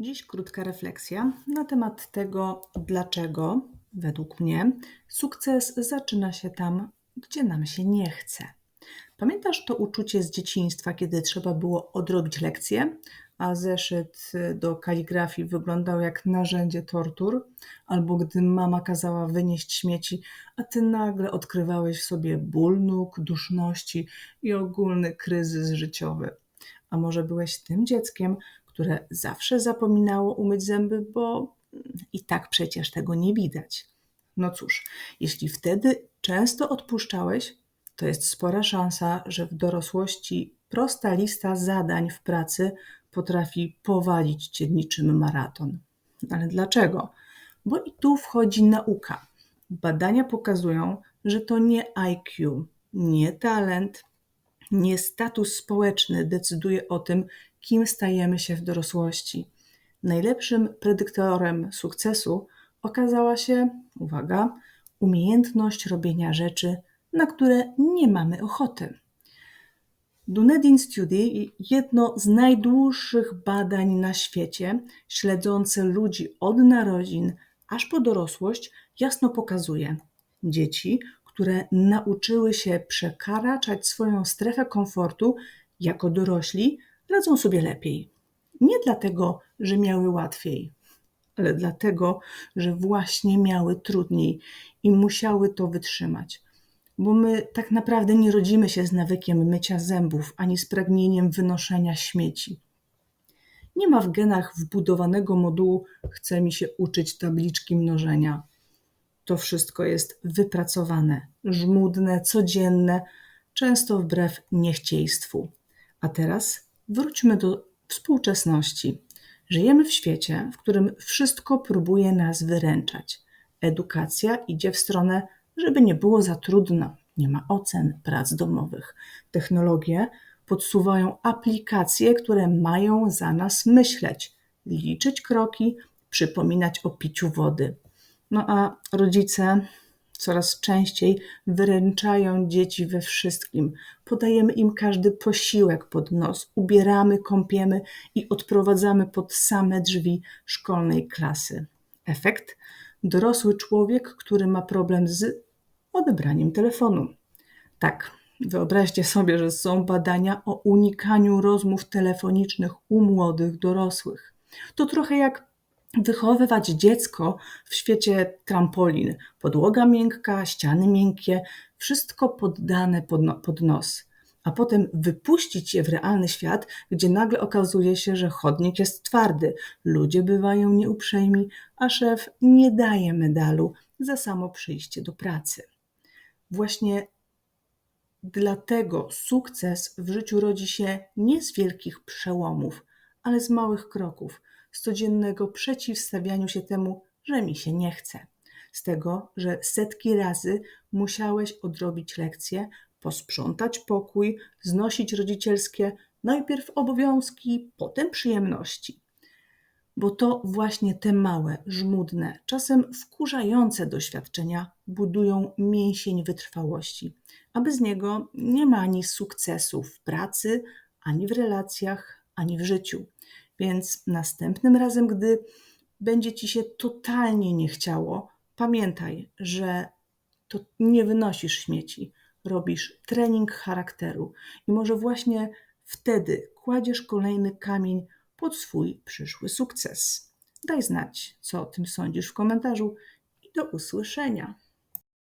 Dziś krótka refleksja na temat tego, dlaczego, według mnie, sukces zaczyna się tam, gdzie nam się nie chce. Pamiętasz to uczucie z dzieciństwa, kiedy trzeba było odrobić lekcję, a zeszyt do kaligrafii wyglądał jak narzędzie tortur, albo gdy mama kazała wynieść śmieci, a ty nagle odkrywałeś w sobie ból nóg, duszności i ogólny kryzys życiowy. A może byłeś tym dzieckiem, które zawsze zapominało umyć zęby, bo i tak przecież tego nie widać. No cóż, jeśli wtedy często odpuszczałeś, to jest spora szansa, że w dorosłości prosta lista zadań w pracy potrafi powalić cię niczym maraton. Ale dlaczego? Bo i tu wchodzi nauka. Badania pokazują, że to nie IQ, nie talent, nie status społeczny decyduje o tym, kim stajemy się w dorosłości. Najlepszym predyktorem sukcesu okazała się, uwaga, umiejętność robienia rzeczy, na które nie mamy ochoty. Dunedin Study, jedno z najdłuższych badań na świecie, śledzące ludzi od narodzin aż po dorosłość, jasno pokazuje: dzieci, które nauczyły się przekraczać swoją strefę komfortu jako dorośli, radzą sobie lepiej. Nie dlatego, że miały łatwiej, ale dlatego, że właśnie miały trudniej i musiały to wytrzymać. Bo my tak naprawdę nie rodzimy się z nawykiem mycia zębów ani z pragnieniem wynoszenia śmieci. Nie ma w genach wbudowanego modułu chce mi się uczyć tabliczki mnożenia. To wszystko jest wypracowane, żmudne, codzienne, często wbrew niechciejstwu. A teraz Wróćmy do współczesności. Żyjemy w świecie, w którym wszystko próbuje nas wyręczać. Edukacja idzie w stronę, żeby nie było za trudno, nie ma ocen prac domowych. Technologie podsuwają aplikacje, które mają za nas myśleć, liczyć kroki, przypominać o piciu wody. No a rodzice coraz częściej wyręczają dzieci we wszystkim. Podajemy im każdy posiłek pod nos, ubieramy, kąpiemy i odprowadzamy pod same drzwi szkolnej klasy. Efekt? Dorosły człowiek, który ma problem z odebraniem telefonu. Tak, wyobraźcie sobie, że są badania o unikaniu rozmów telefonicznych u młodych dorosłych. To trochę jak wychowywać dziecko w świecie trampolin. Podłoga miękka, ściany miękkie, wszystko poddane pod, no, pod nos. A potem wypuścić je w realny świat, gdzie nagle okazuje się, że chodnik jest twardy, ludzie bywają nieuprzejmi, a szef nie daje medalu za samo przyjście do pracy. Właśnie dlatego sukces w życiu rodzi się nie z wielkich przełomów, ale z małych kroków z codziennego przeciwstawianiu się temu, że mi się nie chce. Z tego, że setki razy musiałeś odrobić lekcje, posprzątać pokój, znosić rodzicielskie, najpierw obowiązki, potem przyjemności. Bo to właśnie te małe, żmudne, czasem wkurzające doświadczenia budują mięsień wytrwałości, a bez niego nie ma ani sukcesu w pracy, ani w relacjach, ani w życiu. Więc następnym razem, gdy będzie ci się totalnie nie chciało, pamiętaj, że to nie wynosisz śmieci, robisz trening charakteru i może właśnie wtedy kładziesz kolejny kamień pod swój przyszły sukces. Daj znać, co o tym sądzisz w komentarzu i do usłyszenia.